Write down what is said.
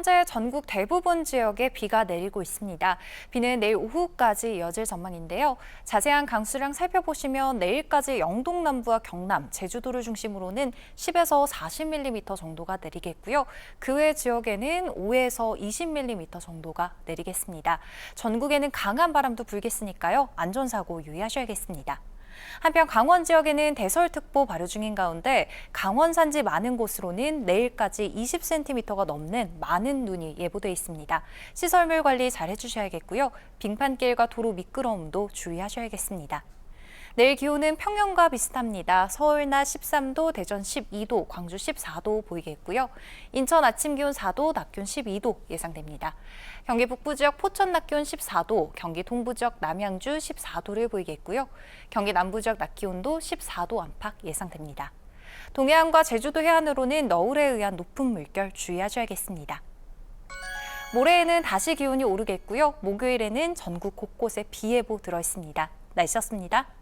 현재 전국 대부분 지역에 비가 내리고 있습니다. 비는 내일 오후까지 이어질 전망인데요. 자세한 강수량 살펴보시면 내일까지 영동 남부와 경남, 제주도를 중심으로는 10에서 40mm 정도가 내리겠고요. 그 외 지역에는 5에서 20mm 정도가 내리겠습니다. 전국에는 강한 바람도 불겠으니까요. 안전사고 유의하셔야겠습니다. 한편 강원 지역에는 대설특보 발효 중인 가운데 강원 산지 많은 곳으로는 내일까지 20cm가 넘는 많은 눈이 예보돼 있습니다. 시설물 관리 잘 해주셔야겠고요. 빙판길과 도로 미끄러움도 주의하셔야겠습니다. 내일 기온은 평년과 비슷합니다. 서울 낮 13도, 대전 12도, 광주 14도 보이겠고요. 인천 아침 기온 4도, 낮 기온 12도 예상됩니다. 경기 북부 지역 포천 낮 기온 14도, 경기 동부 지역 남양주 14도를 보이겠고요. 경기 남부 지역 낮 기온도 14도 안팎 예상됩니다. 동해안과 제주도 해안으로는 너울에 의한 높은 물결 주의하셔야겠습니다. 모레에는 다시 기온이 오르겠고요. 목요일에는 전국 곳곳에 비 예보 들어 있습니다. 날씨였습니다.